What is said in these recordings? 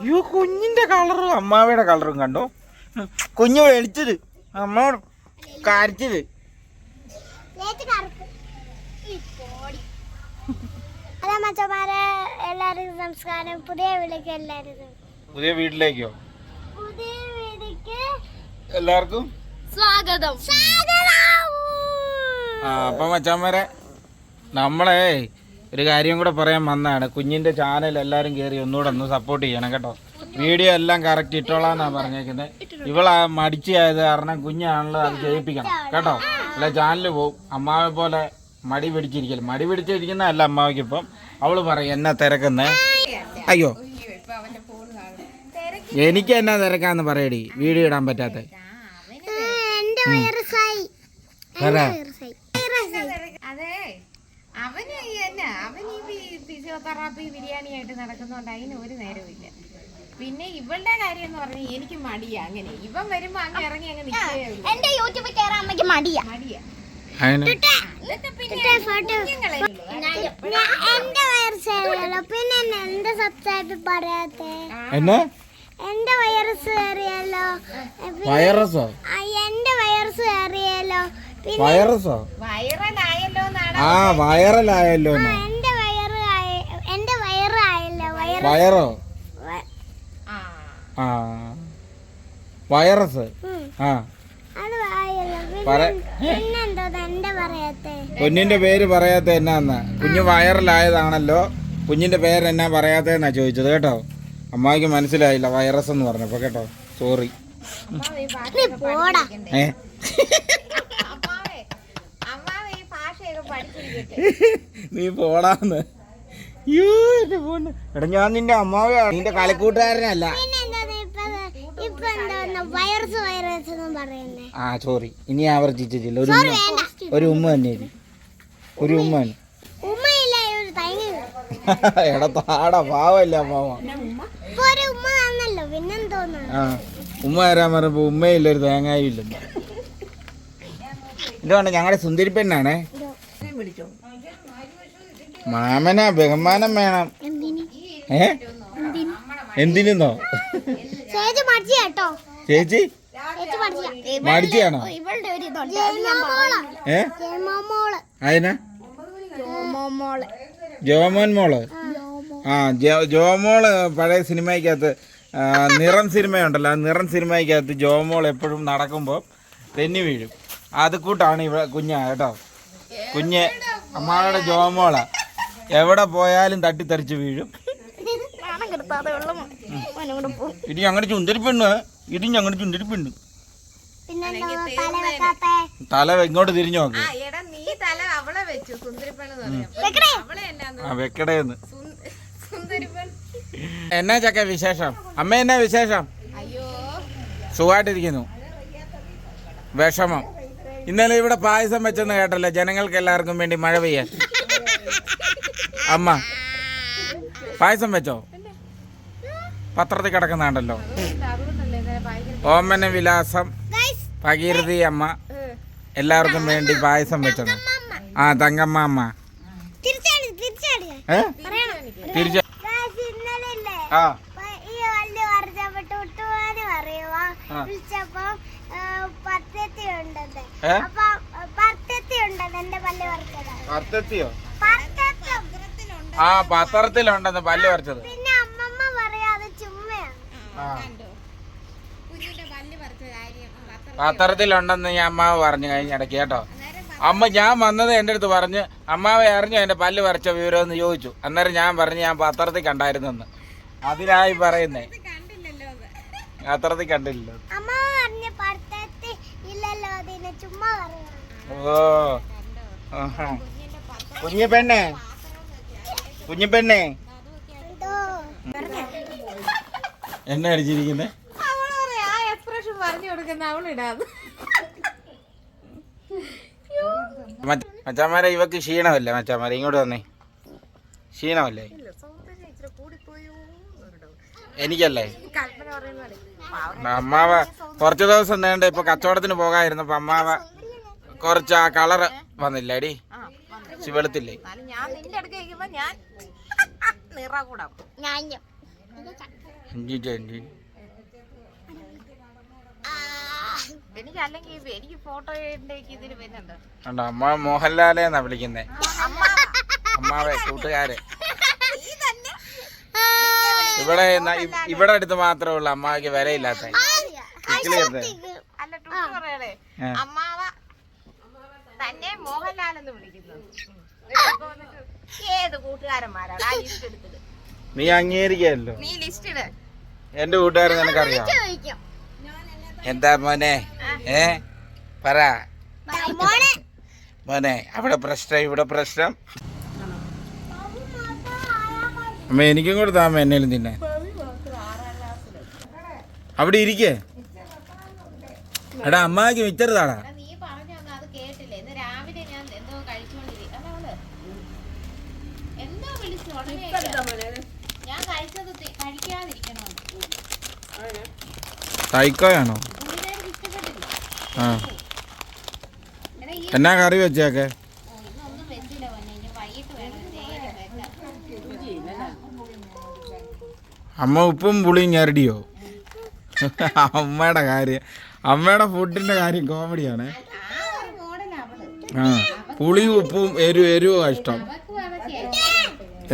അയ്യോ കുഞ്ഞിന്റെ കളറും അമ്മാവയുടെ കളറും കണ്ടോ? കുഞ്ഞു വെളിച്ചത് അമ്മ കരച്ചത്. അല്ല മച്ചന്മാരെ എല്ലാവർക്കും നമസ്കാരം. പുതിയ വീട്ടിലേക്ക് എല്ലാവർക്കും പുതിയ വീട്ടിലേക്കോ? പുതിയ വീട്ടിലേക്ക് എല്ലാവർക്കും സ്വാഗതം. ആ അപ്പൊ മച്ചാന്മാരെ നമ്മളെ ഒരു കാര്യം കൂടെ പറയാൻ വന്നാണ് കുഞ്ഞിന്റെ ചാനൽ എല്ലാവരും കയറി ഒന്നുകൂടെ ഒന്ന് സപ്പോർട്ട് ചെയ്യണം കേട്ടോ. വീഡിയോ എല്ലാം കറക്റ്റ് ഇട്ടോളാന്നാണ് പറഞ്ഞേക്കുന്നത് ഇവളാ മടിച്ചായത് കാരണം കുഞ്ഞാണല്ലോ അത് ചെയ്യിപ്പിക്കണം കേട്ടോ. അല്ല ചാനൽ പോവും. അമ്മാവെ പോലെ മടി പിടിച്ചിരിക്കൽ മടി പിടിച്ചിരിക്കുന്ന അല്ല അമ്മാവയ്ക്ക് ഇപ്പം അവൾ പറയും എന്നാ തിരക്കുന്നേ? അയ്യോ. എനിക്ക് എന്നാ തിരക്കാന്ന് പറയടി. വീഡിയോ ഇടാൻ പറ്റാത്ത എന്റെ വൈറസായി പറ അതെ അവന് ഈ എന്നാ അവൻ ഈ ഫിസിയോതെറാപ്പി ബിരിയാണി ആയിട്ട് നടക്കുന്നോണ്ട്. അതിന് ഒരു നേരമില്ല പിന്നെ ഇവളുടെ കാര്യം എന്ന് പറഞ്ഞാൽ എനിക്ക് മടിയാ. അങ്ങനെ ഇവൻ വരുമ്പോ അങ്ങ് ഇറങ്ങി അങ്ങ് നിൽക്കേ ഉള്ളൂ. എന്റെ യൂട്യൂബിൽ കയറാൻ അമ്മയ്ക്ക് മടിയാ. മടിയാ. അതിന് ഇതൊക്കെ പിന്നെ കുഞ്ഞുങ്ങളെ എന്റെ വൈറസ് കയറിയല്ലോ പിന്നെ എന്നെ എന്റെ സബ്സ്ക്രൈബ് പറയാത്തെ? എന്നാ? എന്റെ വൈറസ് എന്റെ വൈറസ് കയറിയല്ലോ പിന്നെ വൈറസോ വൈറലായല്ലോ എന്നാണ് ആ വൈറലായല്ലോ ആ, എന്റെ വയറ് ആയ- എന്റെ വയറ് ആയല്ലോ വയറ് ആ. ആ. വൈറസ് ആ. കുഞ്ഞിന്റെ പേര് പറയാത്ത എന്നാന്ന്? കുഞ്ഞ് വൈറലായതാണല്ലോ കുഞ്ഞിന്റെ പേര് എന്നാ പറയാത്തതെന്നാ ചോദിച്ചത് കേട്ടോ. അമ്മായിക്ക് മനസ്സിലായില്ല വൈറസ് എന്ന് പറഞ്ഞപ്പോ കേട്ടോ. സോറി നീ ഏ? പോടാന്ന്. എടാ ഞാൻ നിന്റെ അമ്മാവയാണ് നിന്റെ കളിക്കൂട്ടുകാരനല്ല. വൈറസ് വൈറസ് എന്നും പറയുന്നേ. ആ സോറി ഇനി ആവർത്തിച്ചിട്ടില്ല. ഒരു ഉമ്മ. ഒരു ഉമ്മ തന്നെ. ഒരു ഉമ്മ തന്നെ. ഉമ്മയില്ല ഒരു തൈങ്ങ എടാ താടാ പാവല്ല ഒരു ഉമ്മ വരാൻ പറഞ്ഞപ്പോ ഉമ്മയില്ല ഒരു തേങ്ങായും ഇല്ലെന്ന് എന്തുകൊണ്ട് ഞങ്ങളുടെ സുന്ദരി പെണ്ണാണേ മാമന ബഹുമാനം വേണം. എന്തിന്? ഏ? എന്തിനോ? ചേച്ചി മടിച്ച ചേച്ചി? ചേച്ചി മടിച്ച മടിച്ചാണോ ഏ? അതിനാ ജോമോൻ മോൾ? ആ. ജോ- ജോമോൾ പഴയ സിനിമയ്ക്കകത്ത് നിറം സിനിമയുണ്ടല്ലോ. ആ നിറം സിനിമയ്ക്കകത്ത് ജോമോൾ എപ്പോഴും നടക്കുമ്പോൾ തെന്നി വീഴും. അത് കൂട്ടാണ് ഇവിടെ കുഞ്ഞാ കേട്ടോ. കുഞ്ഞ് അമ്മാവിടെ ജോമോള. എവിടെ പോയാലും തട്ടിത്തെറിച്ച് വീഴും. ഇനി ഞങ്ങളുടെ ചുന്ദരി പെണ്ണ് ഇത് ഞങ്ങളുടെ ചുന്ദരി പെണ്ണ് തല ഇങ്ങോട്ട് തിരിഞ്ഞു നോക്ക്. ആ എടാ നീ തല അവളെ വെച്ചു. സുന്ദരിപ്പെണ്ണ് പറയാം. വെക്കണേ അവളെ എന്നാന്ന് വെക്കടേന്ന്. എന്നാ ചക്ക വിശേഷം? അമ്മ എന്നാ വിശേഷം? അയ്യോ. സുഖമായിട്ടിരിക്കുന്നു വിഷമം. ഇന്നലെ ഇവിടെ പായസം വെച്ചെന്ന് കേട്ടല്ലോ. ജനങ്ങൾക്ക് എല്ലാവർക്കും വേണ്ടി മഴ പെയ്യാൻ. അമ്മ പായസം വെച്ചോ? പത്രത്തിൽ കിടക്കുന്നുണ്ടല്ലോ. ഓമന വിലാസം പകീർതി ഭഗീരഥി അമ്മ എല്ലാവർക്കും വേണ്ടി പായസം വെച്ചത്. ആ തങ്കമ്മ അമ്മ തിരിച്ച ആ. കുഞ്ഞിന്റെ പല്ല് പത്രത്തിലുണ്ടെന്ന് കാര്യം പറിച്ചത് പത്രത്തിലുണ്ടെന്ന് ഞാൻ അമ്മാവ് പറഞ്ഞു കഴിഞ്ഞ ഇടയ്ക്ക് കേട്ടോ. അമ്മ ഞാൻ വന്നത് എന്റെ അടുത്ത് പറഞ്ഞ് അമ്മാവെ അറിഞ്ഞു എന്റെ പല്ല് പറിച്ച വിവരം എന്ന് ചോദിച്ചു. അന്നേരം ഞാൻ പറഞ്ഞു ഞാൻ പത്രത്തിൽ കണ്ടായിരുന്നെന്ന്. അതിനായി പറയുന്നേ. കണ്ടില്ലല്ലോ പത്രത്തിൽ കണ്ടില്ല അമ്മ പറഞ്ഞ പത്തത്തി ഇല്ലല്ലോ അതിനെ ചുമ്മാ പറയാ ഓ. കുഞ്ഞു പെണ്ണേ. കുഞ്ഞു പെണ്ണേ. എന്നെ അടിച്ചിരിക്കുന്നേ? പറയാ ആ എക്സ്പ്രഷൻ പറഞ്ഞു കൊടുക്കുന്ന അവളിടാത് മച്ചാമാരെ ഇവക്ക് ക്ഷീണമല്ലേ? മച്ചാമാരെ ഇങ്ങോട്ട് വന്നേ. ക്ഷീണമല്ലേ? എനിക്കല്ലേ? അമ്മാവ കുറച്ച് ദിവസം നീണ്ട ഇപ്പൊ കച്ചവടത്തിന് പോകാതിരുന്നപ്പോ അമ്മാവ കുറച്ച് ആ കളറ് വന്നില്ല അടി വെളുത്തില്ലേ? അമ്മ മോഹൻലാലെന്നാ വിളിക്കുന്നേ. അമ്മാവേ കൂട്ടുകാരെ. ഇവിടെ ഇവിടെ അടുത്ത് മാത്രമേ ഉള്ളൂ. അമ്മാവയ്ക്ക് വിലയില്ലാത്ത അമ്മാവ തന്നെ മോഹൻലാൽ എന്ന് വിളിക്കുന്നത് ഇപ്പൊ വന്നിട്ട് ഏത് കൂട്ടുകാരന്മാരാണ് ആ ലിസ്റ്റ് എടുത്തത്? നീ അംഗീകരിക്കല്ലോ നീ ലിസ്റ്റ് ഇട്. എന്റെ കൂട്ടുകാരൻ നിനക്കറിയാം? എന്താ മോനെ? ഏ? പറ. മോനെ. മോനെ അവിടെ പ്രശ്നം ഇവിടെ പ്രശ്നം. അമ്മ എനിക്കും കൂടെ താമ എന്നേലും തിന്നെ. അവിടെ ഇരിക്കേ. എടാ അമ്മയ്ക്ക് മിച്ചരുതാടാ തൈക്കോയാണോ? ആ. എന്നാ കറി കേട്ടില്ല ഇന്ന് രാവിലെ ഞാൻ എന്തോ കഴിച്ചോണ്ടിരി അല്ല അവൾ എന്തോ വിളിച്ചു ഉടനെ ഇല്ല. ഞാൻ കഴിച്ചത് തി- കഴിക്കാതിരിക്കണോ തൈക്കോയാണോ പുള്ളിക്കാർക്ക് ഇഷ്ടപ്പെട്ടില്ല ആ എടാ ഈ എന്നാ കറി വെച്ചേക്കെ ഓ, ഇന്നൊന്നും വെച്ചില്ല പൊന്നെ ഇനി വൈകിട്ട് വേണം നേരെ വെക്കാൻ അമ്മ ഉപ്പും പുളിയും ഞരടിയോ? അമ്മയുടെ കാര്യം. അമ്മയുടെ ഫുഡിന്റെ കാര്യം കോമഡിയാണ് ആ പുളിയും ഉപ്പും എരു എരുവോ ഇഷ്ടം.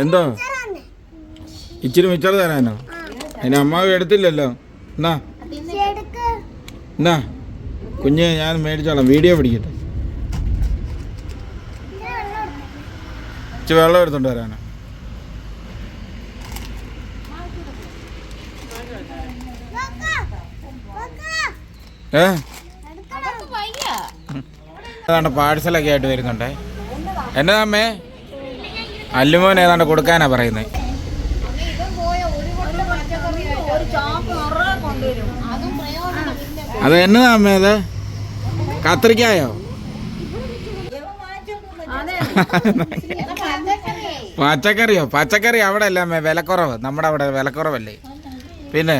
എന്തോ? ഇച്ചിരി മിച്ചർ തരാനോ? അതിന് അമ്മാവ് എടുത്തില്ലല്ലോ. എന്നാ? എന്നാ? കുഞ്ഞ് ഞാൻ മേടിച്ചോളാം. വീഡിയോ പിടിക്കട്ടെ. ഇച്ചിരി വെള്ളം എടുത്തോണ്ട് വരാനോ? ഏതാണ്ട് പാഴ്സലൊക്കെ ആയിട്ട് വരുന്നുണ്ടേ. എന്നതാ അമ്മേ? അല്ലുമോൻ ഏതാണ്ട് കൊടുക്കാനാ പറയുന്നത് അതും എന്നതാ അമ്മേ അത്? കത്തിരിക്കായോ പച്ചക്കറിയോ? പച്ചക്കറി അവിടെ അല്ല അമ്മേ വിലക്കുറവ്. നമ്മുടെ അവിടെ വിലക്കുറവല്ലേ. പിന്നെ?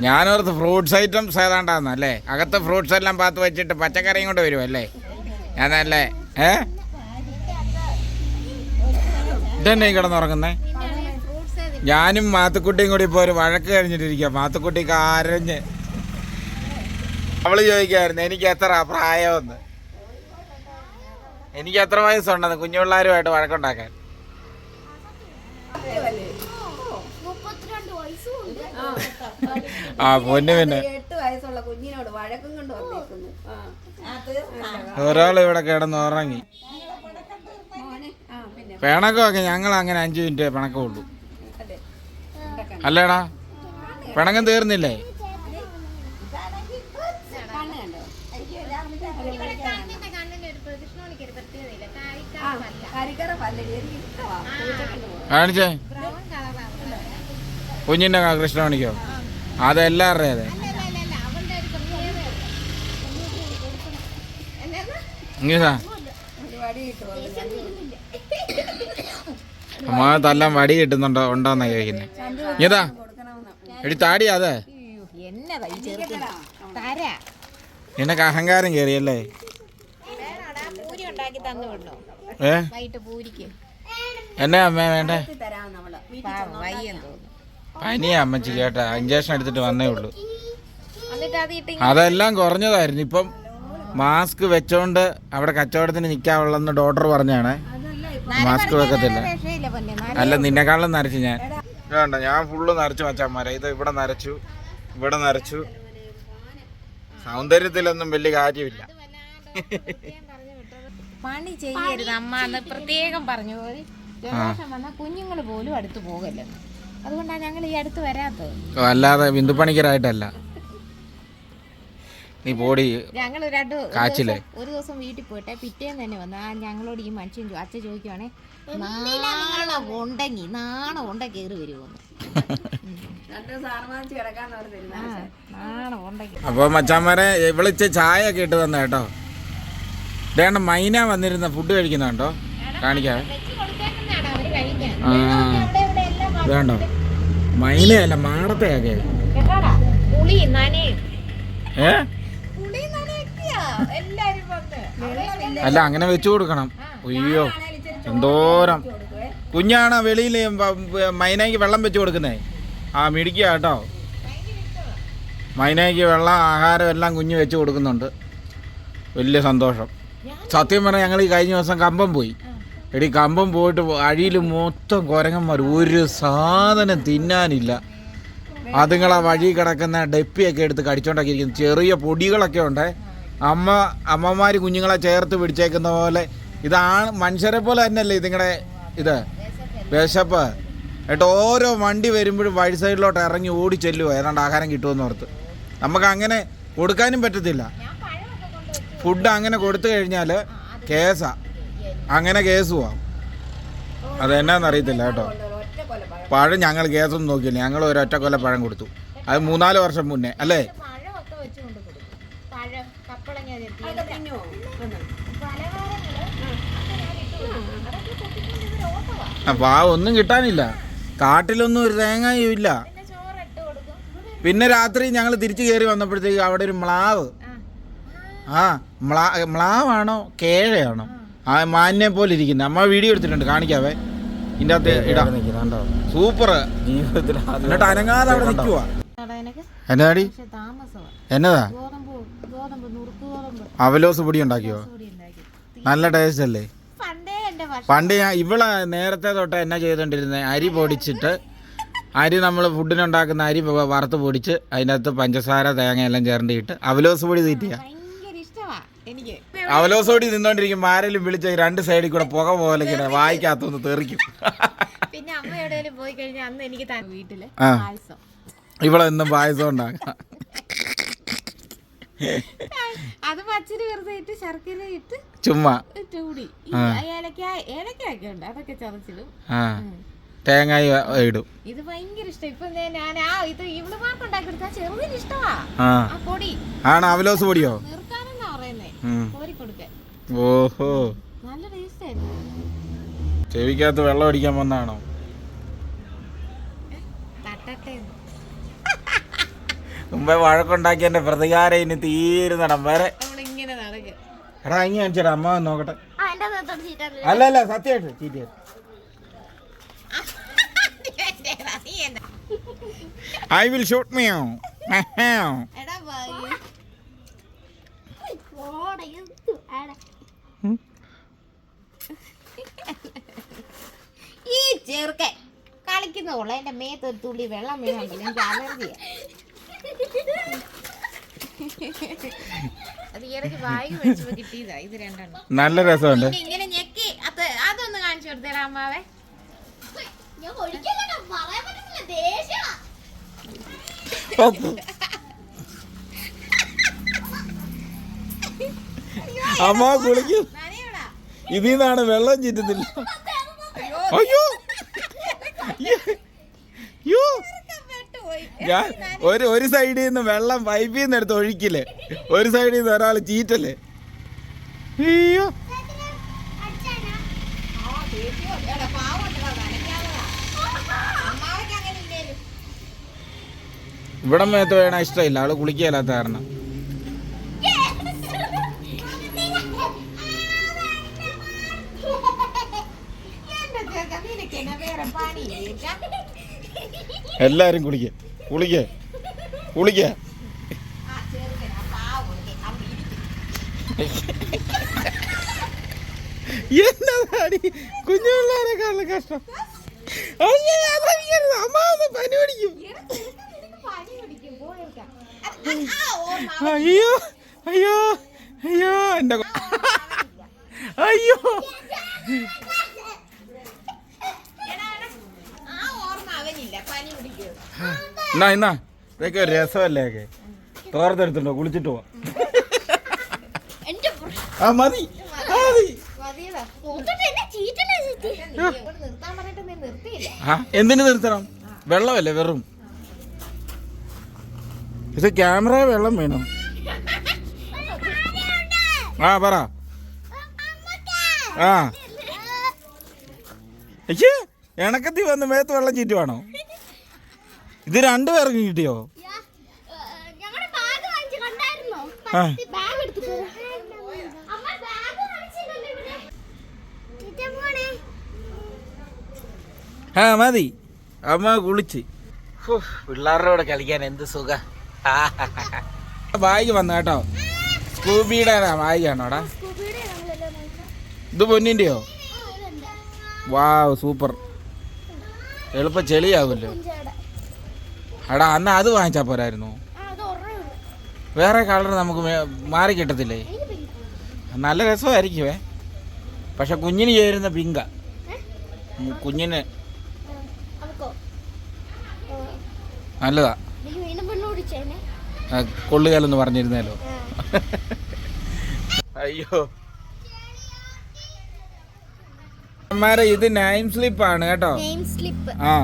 ഞാനോർത്ത് ഫ്രൂട്ട്സ് ഐറ്റംസ് ഏതാണ്ടാന്ന് അല്ലേ? അകത്ത് ഫ്രൂട്ട്സ് എല്ലാം പാത്ത് വെച്ചിട്ട് പച്ചക്കറിയും കൊണ്ട് വരും ഞാൻ ഞാനല്ലേ ഏ? ഇതന്നെ കിടന്നുറങ്ങുന്നേ ഞാനും മാത്തുക്കുട്ടിയും കൂടി ഇപ്പോൾ ഒരു വഴക്ക് കഴിഞ്ഞിട്ടിരിക്കുക മാത്തുക്കുട്ടി കരഞ്ഞ് അവൾ ചോദിക്കായിരുന്നു എനിക്ക് എത്ര പ്രായമെന്ന്? എനിക്ക് എത്ര വയസ്സുണ്ടെന്ന് കുഞ്ഞുപിള്ളേരുമായിട്ട് വഴക്കുണ്ടാക്കാൻ? ആ പൊന്നു പിന്നെ. എട്ട് വയസ്സുള്ള കുഞ്ഞിനോട് വഴക്കും കൊണ്ട് വന്നേക്കുന്നു. ആ. ഒരാൾ ഇവിടെ കിടന്ന് ഉറങ്ങി. പിണക്കമൊക്കെ ഞങ്ങൾ അങ്ങനെ അഞ്ചു മിനിറ്റ് പിണക്കമുള്ളൂ. അല്ലേടാ? പിണക്കം തീർന്നില്ലേ? കാണിച്ചേ ബ്രൗൺ കൃഷ്ണ കുഞ്ഞിന്റെ കൃഷ്ണമണിക്കോ? അതെല്ലാവരുടെ അതെ. അമ്മ വടി കിട്ടുന്നുണ്ടോ ഉണ്ടോന്നാ ചോദിക്കുന്നത് ഇതാ എടി താടി അതെ. നിനക്ക് അഹങ്കാരം കേറിയല്ലേ? ഏ? എന്നാ അമ്മ വേണ്ടേ? വയ്യെന്ന് തോന്നുന്നു. പനിയാ അമ്മച്ചി കേട്ടാ ഇഞ്ചക്ഷൻ എടുത്തിട്ട് വന്നേ ഉള്ളൂ. അതെല്ലാം കുറഞ്ഞതായിരുന്നു. ഇപ്പം മാസ്ക് വെച്ചോണ്ട് അവിടെ കച്ചവടത്തിന് നിൽക്കാവുള്ളെന്ന് ഡോക്ടർ പറഞ്ഞാണ്. മാസ്ക് വെക്കത്തില്ല. അല്ല നിന്നെക്കാളും നരച്ചു ഞാൻ. വേണ്ട ഞാൻ ഫുള്ള് നരച്ചു മച്ചാന്മാരെ ഇത് ഇവിടെ നരച്ചു ഇവിടെ നരച്ചു. സൗന്ദര്യത്തിലൊന്നും വലിയ കാര്യമില്ല. പണി ചെയ്യരുത് അമ്മ പ്രത്യേകം പറഞ്ഞു ഒരു ജലദോഷം വന്നാൽ കുഞ്ഞുങ്ങൾ പോലും അടുത്ത് പോകല്ലെന്ന് അതുകൊണ്ടാണ് ഞങ്ങൾ ഈ അടുത്ത് വരാത്തത്. അല്ലാതെ ബിന്ദുപ്പണിക്കരായിട്ടല്ല. നീ പോടി. ഞങ്ങൾ രണ്ട് കാച്ചിലേ? ഒരു ദിവസം വീട്ടിൽ പോയിട്ട് പിറ്റേന്ന് തന്നെ വന്നു ആ ഞങ്ങളോട് ഈ മനുഷ്യൻ അച്ഛൻ ചോദിക്കുവാണേ നാണം ഉണ്ടെങ്കിൽ നാണം ഉണ്ട കയറി വരുമോന്ന് അപ്പൊ മച്ചാമാരെ വിളിച്ച് ചായ ഒക്കെ ഇട്ട് തന്ന കേട്ടോ. ഇതേണ്ട മൈന വന്നിരുന്ന ഫുഡ് കൊടുത്തേക്കുന്നതാണ് അവർ കഴിക്കാൻ. ആ. വേണ്ടോ. മൈനയല്ല മാടത്തെയൊക്കെ ഏ? അല്ല അങ്ങനെ വെച്ചു കൊടുക്കണം. അയ്യോ എന്തോരം. കുഞ്ഞാണ് വെളിയിൽ മൈനയ്ക്ക് വെള്ളം വെച്ചു കൊടുക്കുന്നേ? ആ മിടിക്കുക കേട്ടോ. മൈനയ്ക്ക് വെള്ളം ആഹാരം എല്ലാം കുഞ്ഞ് വെച്ച് കൊടുക്കുന്നുണ്ട്. വലിയ സന്തോഷം. സത്യം പറഞ്ഞാൽ ഞങ്ങൾ ഈ കഴിഞ്ഞ ദിവസം കമ്പം പോയി. എടി കമ്പം പോയിട്ട് അഴിയിൽ മൊത്തം കുരങ്ങന്മാർ ഒരു സാധനം തിന്നാനില്ല. അതുങ്ങളാ വഴി കിടക്കുന്ന ഡെപ്പിയൊക്കെ എടുത്ത് കടിച്ചോണ്ടൊക്കെ ഇരിക്കുന്നു ചെറിയ പൊടികളൊക്കെ ഉണ്ട്. അമ്മ അമ്മമാർ കുഞ്ഞുങ്ങളെ ചേർത്ത് പിടിച്ചേക്കുന്ന പോലെ. ഇതാണ് മനുഷ്യരെ പോലെ തന്നെയല്ലേ ഇതിങ്ങളുടെ ഇത്? വിശപ്പ്. എന്നിട്ട് ഓരോ വണ്ടി വരുമ്പോഴും വഴി സൈഡിലോട്ട് ഇറങ്ങി ഓടി ചെല്ലുക ഏതാണ്ട് ആഹാരം കിട്ടുമെന്ന് ഓർത്ത്. നമുക്ക് അങ്ങനെ കൊടുക്കാനും പറ്റത്തില്ല. ഫുഡ് അങ്ങനെ കൊടുത്തു കഴിഞ്ഞാൽ കേസാ. അങ്ങനെ കേസ് പോവാം. അതെന്നാന്ന് അറിയത്തില്ല കേട്ടോ. പഴം ഞങ്ങൾ കേസൊന്നും നോക്കിയില്ല. ഞങ്ങൾ ഒരൊറ്റ കൊല്ല പഴം കൊടുത്തു. അത് മൂന്നാൽ വർഷം മുന്നേ അല്ലേ? ഓട്ടവാ. ആ ഒന്നും കിട്ടാനില്ല. കാട്ടിലൊന്നും ഒരു തേങ്ങയും ഇല്ല. പിന്നെ രാത്രി ഞങ്ങൾ തിരിച്ചു കയറി വന്നപ്പോഴത്തേക്ക് അവിടെ ഒരു മ്ലാവ്. ആ മ്ലാ മ്ലാവാണോ? കേഴയാണോ? ആ മാന്യെ പോലെ ഇരിക്കുന്നത് അമ്മ വീഡിയോ എടുത്തിട്ടുണ്ട്. കാണിക്കാവേ. ഇതിന്റെ അകത്ത് ഇടാം. സൂപ്പർ എന്നിട്ട് അനങ്ങാതെ അവിടെ നിൽക്കുക എന്നാടി എന്നതാ? അവലോസ് പൊടി ഉണ്ടാക്കിയോ? നല്ല ടേസ്റ്റ് അല്ലേ? പണ്ടേ ഞാൻ ഇവളെ നേരത്തെ തൊട്ട് എന്നാ ചെയ്തോണ്ടിരുന്നത് അരി പൊടിച്ചിട്ട് അരി നമ്മൾ ഫുഡിനുണ്ടാക്കുന്ന അരി വറുത്ത് പൊടിച്ച് അതിനകത്ത് പഞ്ചസാര തേങ്ങ എല്ലാം ചേർന്നിട്ട് അവലോസ് പൊടി തീറ്റിയാ? ഭയങ്കര ഇഷ്ടമാ എനിക്ക്. അവലോസ് പൊടി നിന്നോണ്ടിരിക്കും ആരെങ്കിലും വിളിച്ച രണ്ട് സൈഡിൽ കൂടെ പുക പോലെ ഇങ്ങനെ വായിക്കാത്തൊന്ന് തെറിക്കും. പിന്നെ അമ്മ എവിടെയെങ്കിലും പോയി കഴിഞ്ഞാൽ അന്ന് എനിക്ക് തന്നെ വീട്ടിൽ ആ. പായസം. ഇവളെന്നും പായസം ഉണ്ടാക്കാം. അത് പച്ചരി വെറുതെ ഇട്ട് ശർക്കര ഇട്ട് ചുമ്മാ. ചൂടി ഈ ഏലക്ക ഏലക്കൊക്കെ ഉണ്ട് അതൊക്കെ ചതച്ചിടും. ആ. തേങ്ങായി ഇടും. ഇത് ഭയങ്കര ഇഷ്ടം. ഇപ്പൊ ഞാൻ ആ ഇത് ഇവിടെ മാർക്ക് ഉണ്ടാക്കിയെടുത്താ ചെറുതിന് ഇഷ്ടമാ ആ. ആ പൊടി. ആണ് അവലോസ് പൊടിയോ? ഓഹോ. നല്ല ടേസ്റ്റ് ചെവിക്കകത്ത് വെള്ളം അടിക്കാൻ വന്നാണോ? മുമ്പേ മുമ്പേ വഴക്കുണ്ടാക്കിയതിന്റെ പ്രതികാരം ഇനി തീരുന്നടം വരെ. എടാ ഇങ്ങനെ കാണിച്ചടാ അമ്മ നോക്കട്ടെ. എന്റെ അല്ല അല്ല സത്യമായിട്ട് ചീറ്റിയത് ഐ വിൽ ഷൂട്ട് മീ എടാ ഈ കളിക്കുന്ന കളിക്കുന്നോളൂ എന്റെ മേത്ത് ഒരു തുള്ളി വെള്ളം വീണെങ്കിൽ എനിക്ക് അലർജിയാ. അത് ഇടയ്ക്ക് വായു വെച്ചപ്പോ കിട്ടിയതാ. ഇത് രണ്ടെണ്ണം. നല്ല രസമുണ്ട്. പിന്നെ ഇങ്ങനെ ഞെക്കി. അത് അതൊന്ന് കാണിച്ചു കൊടുത്തേടാ അമ്മാവേ. ഞാൻ പറയാൻ ദേഷ്യം. അമ്മ കുളിക്കും. ഇതിന്നാണ് ഇതിൽ നിന്നാണ് വെള്ളം ചീറ്റത്തില്ല. അയ്യോ അയ്യോ. ഞാൻ ഒരു ഒരു സൈഡിൽ നിന്ന് വെള്ളം പൈപ്പിൽ നിന്ന് എടുത്ത് ഒഴിക്കില്ലേ? ഒരു സൈഡിൽ നിന്ന് ഒരാൾ ചീറ്റല്ലേ അയ്യോ. ഇവിടെ മേത്ത് വേണ ഇഷ്ടമില്ല. ആൾ കുളിക്കാത്ത കാരണം. എല്ലാരും കുളിക്ക. കുളിക്ക. കുളിക്ക. ആ ചെറുക്കൻ ആ പാവം അവിടെ ഇരിക്കും എന്നതാടി കുഞ്ഞു പിള്ളേരെക്കാളും കഷ്ടം. അമ്മ ഒന്ന് പനി പിടിക്കും. അയ്യോ അയ്യോ അയ്യോ എന്റെ അയ്യോ. എടാ, എടാ. ആ ഓർമ്മ അവനില്ല പനി പിടിക്കും. എന്നാ എന്നാ? ഇതൊക്കെ ഒരു രസമല്ലേ ഒക്കെ? തോർത്തെടുത്തുണ്ടോ കുളിച്ചിട്ട് പോവാ. ആ മതി. എന്തിനു നിർത്തണം? വെള്ളമല്ലേ വെറും. ഇത് ക്യാമറ വെള്ളം വേണം. ആ പറ. ആ. എനക്കത്തി വന്ന് മേത്ത് വെള്ളം ചീറ്റുവാണോ? ഇത് കിട്ടിയോ? ബാഗ് വാങ്ങിച്ച് കണ്ടായിരുന്നോ? ആ. മതി. അമ്മ കുളിച്ച്. പിള്ളേരുടെ കൂടെ കളിക്കാൻ എന്ത് സുഖ? ബാഗ് വന്ന കേട്ടോ. സ്കൂബിയുടെ ബാഗാണോടാ ഇത് പൊന്നിന്റെയോ വാവ് സൂപ്പർ. എളുപ്പം ചെളിയാവുമല്ലോ എടാ അന്ന് അത് വാങ്ങിച്ചാൽ പോരായിരുന്നു. വേറെ കളർ നമുക്ക് മാറി കിട്ടത്തില്ലേ? നല്ല രസമായിരിക്കുമേ പക്ഷെ കുഞ്ഞിന് ചേരുന്ന പിങ്ക. കുഞ്ഞിന് നല്ലതാ. കൊള്ളുകാലെന്ന് പറഞ്ഞിരുന്നല്ലോ. അയ്യോ. അമ്മാരെ ഇത് നൈൻ സ്ലിപ്പ് ആണ് കേട്ടോ. സ്ലിപ്പ് ആ.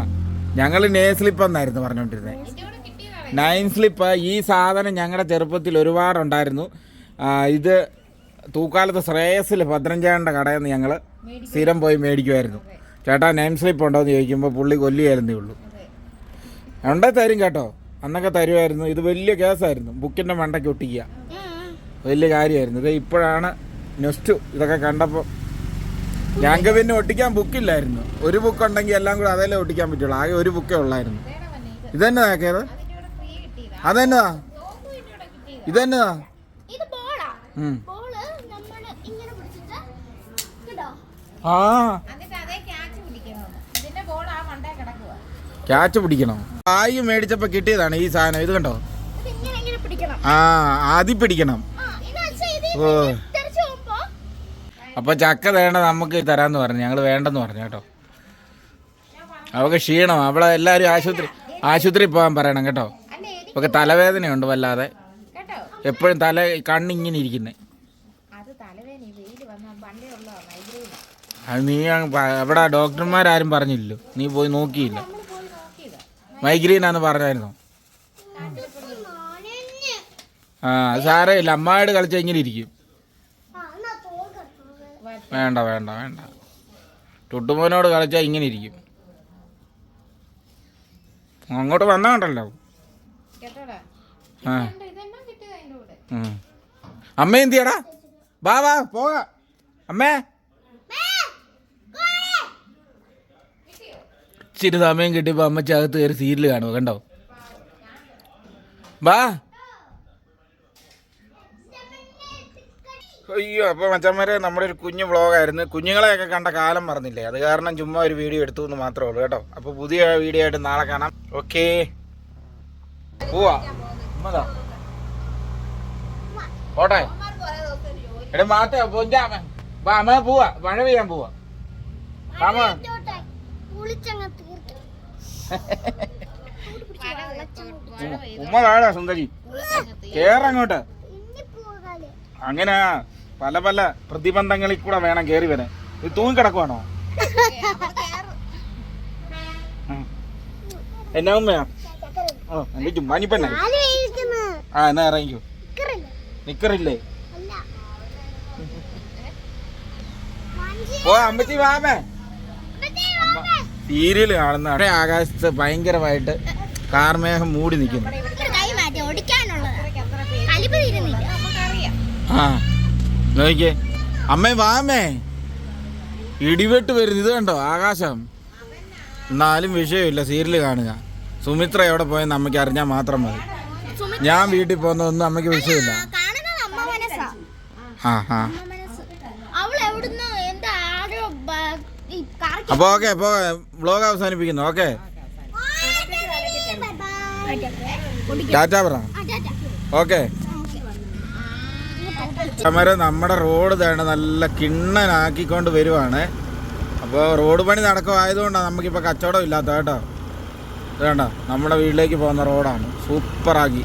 ഞങ്ങൾ നേ സ്ലിപ്പ് എന്നായിരുന്നു പറഞ്ഞുകൊണ്ടിരുന്നത് നയൻ സ്ലിപ്പ് ഈ സാധനം ഞങ്ങളുടെ ചെറുപ്പത്തിൽ ഒരുപാടുണ്ടായിരുന്നു. ഇത് തൂക്കാലത്ത് ശ്രേയസിൽ ഭദ്രഞ്ചേട്ടന്റെ കടയിൽ നിന്ന് ഞങ്ങൾ സ്ഥിരം പോയി മേടിക്കുമായിരുന്നു ചേട്ടാ നെയിം സ്ലിപ്പ് ഉണ്ടോ എന്ന് ചോദിക്കുമ്പോൾ പുള്ളി കൊല്ലിയായിരുന്നേ ഉള്ളൂ. ഉണ്ടേ തരും കേട്ടോ. അന്നൊക്കെ തരുമായിരുന്നു ഇത് വലിയ കേസായിരുന്നു. ബുക്കിന്റെ മണ്ടയ്ക്ക് ഒട്ടിക്കുക. വലിയ കാര്യമായിരുന്നു. ഇത് ഇപ്പോഴാണ് നെസ്റ്റു ഇതൊക്കെ കണ്ടപ്പോൾ ഞങ്ങൾക്ക് പിന്നെ ഒട്ടിക്കാൻ ബുക്കില്ലായിരുന്നു. ഒരു ബുക്ക് ഉണ്ടെങ്കിൽ എല്ലാം കൂടെ അതല്ലേ ഒട്ടിക്കാൻ പറ്റുള്ളൂ. ആകെ ഒരു ബുക്കേ ഉള്ളായിരുന്നു. ഇതന്നെ ആക്കിയത് അതെന്നതാ ഇതെന്നതാ ആ. ക്യാച്ച് പിടിക്കണം. ആയി മേടിച്ചപ്പോ കിട്ടിയതാണ് ഈ സാധനം. ഇത് കണ്ടോ? ആ ആദ്യം പിടിക്കണം. ഓ. അപ്പൊ ചക്ക തേണ നമുക്ക് തരാന്ന് പറഞ്ഞു. ഞങ്ങൾ വേണ്ടെന്ന് പറഞ്ഞു കേട്ടോ. അവക്ക് ക്ഷീണം. അവളെ എല്ലാവരും ആശുപത്രി ആശുപത്രി പോകാൻ പറയണം കേട്ടോ. അവക്ക് തലവേദനയുണ്ട് വല്ലാതെ. എപ്പോഴും തല കണ്ണിങ്ങനെ ഇരിക്കുന്നത് അത് നീ അവിടെ ഡോക്ടർമാരും പറഞ്ഞില്ലല്ലോ. നീ പോയി നോക്കിയില്ല. മൈഗ്രീനാന്ന് പറഞ്ഞായിരുന്നു. ആ സാറേ സാരമില്ല. അമ്മായിട്ട് കളിച്ച ഇങ്ങനെ ഇരിക്കും ആ എന്നാ തോൽ കെട്ടണം. വേണ്ട വേണ്ട വേണ്ട. ടുട്ടുമോനോട് കളിച്ചാൽ ഇങ്ങനെ ഇരിക്കും. അങ്ങോട്ട് വന്നാൽ കണ്ടല്ലോ. ആ. അമ്മ എന്തിയാടാ? വാ വാ. പോക. അമ്മേ. ഇച്ചിരി സമയം കിട്ടിയപ്പോ അമ്മച്ചകത്ത് കയറി സീരിയൽ കാണുക കണ്ടോ? വാ. അയ്യോ അപ്പോൾ മച്ചന്മാരെ നമ്മുടെ ഒരു കുഞ്ഞു വ്ളോഗായിരുന്നു. കുഞ്ഞുങ്ങളെയൊക്കെ കണ്ട കാലം മറന്നില്ലേ? അത് കാരണം ചുമ്മാ ഒരു വീഡിയോ എടുത്തു എന്ന് മാത്രമേ ഉള്ളൂ കേട്ടോ. അപ്പോൾ പുതിയ വീഡിയോ ആയിട്ട് നാളെ കാണാം. ഓക്കേ പോവാ. ഉമ്മതാ. പോട്ടെ. എടാ മാറ്റ പൊഞ്ചാമ വാ അമ്മ പോവാ. മഴ പെയ്യാൻ പോവാ. മാമ. ഉമ്മ താഴെ സുന്ദരി. കേറങ്ങോട്ട്. അങ്ങനെ. പല പല പ്രതിബന്ധങ്ങളിൽ കൂടെ വേണം കേറി വരാൻ. ഇത് തൂങ്ങി കിടക്കുവാണോ? ഉം. എന്നാ ഉമ്മയാ? ഓ എന്റെ ചുമ്മാനിപ്പന്നെ. ആ എന്നാ ഇറങ്ങിക്കോ. നിക്കറില്ല. ഓ അമ്മച്ചി വാമേ സീരിയൽ കാണുന്ന അവിടെ ആകാശത്ത് ഭയങ്കരമായിട്ട് കാർമേഘം മൂടി നിൽക്കുന്നു ആ. നോക്കിയേ. അമ്മേ വാമേ ഇടിവെട്ട് വരുന്നു. ഇത് കണ്ടോ? ആകാശം. എന്നാലും വിഷയമില്ല. സീരിയൽ കാണുക. സുമിത്ര എവിടെ പോയെന്ന് അമ്മയ്ക്ക് അറിഞ്ഞാൽ മാത്രം മതി. ഞാൻ വീട്ടിൽ പോകുന്നതൊന്നും അമ്മയ്ക്ക് വിഷയമില്ല. ആ ആ അമ്മ മനസ്സ്. അവൾ എവിടുന്ന് എന്താ ആരോ ബ- ഈ അപ്പോൾ ഓക്കെ അപ്പോൾ വ്ലോഗ് അവസാനിപ്പിക്കുന്നു. ഓക്കെ. ടാറ്റ പറ. ഓക്കെ. സമരം നമ്മുടെ റോഡ് തന്നെ നല്ല കിണ്ണനാക്കിക്കൊണ്ട് വരുവാണ്. അപ്പോൾ റോഡ് പണി നടക്കുമായതുകൊണ്ടാണ് നമുക്കിപ്പോൾ കച്ചവടം ഇല്ലാത്ത കേട്ടോ. വേണ്ട നമ്മുടെ വീട്ടിലേക്ക് പോകുന്ന റോഡാണ്. സൂപ്പറാക്കി.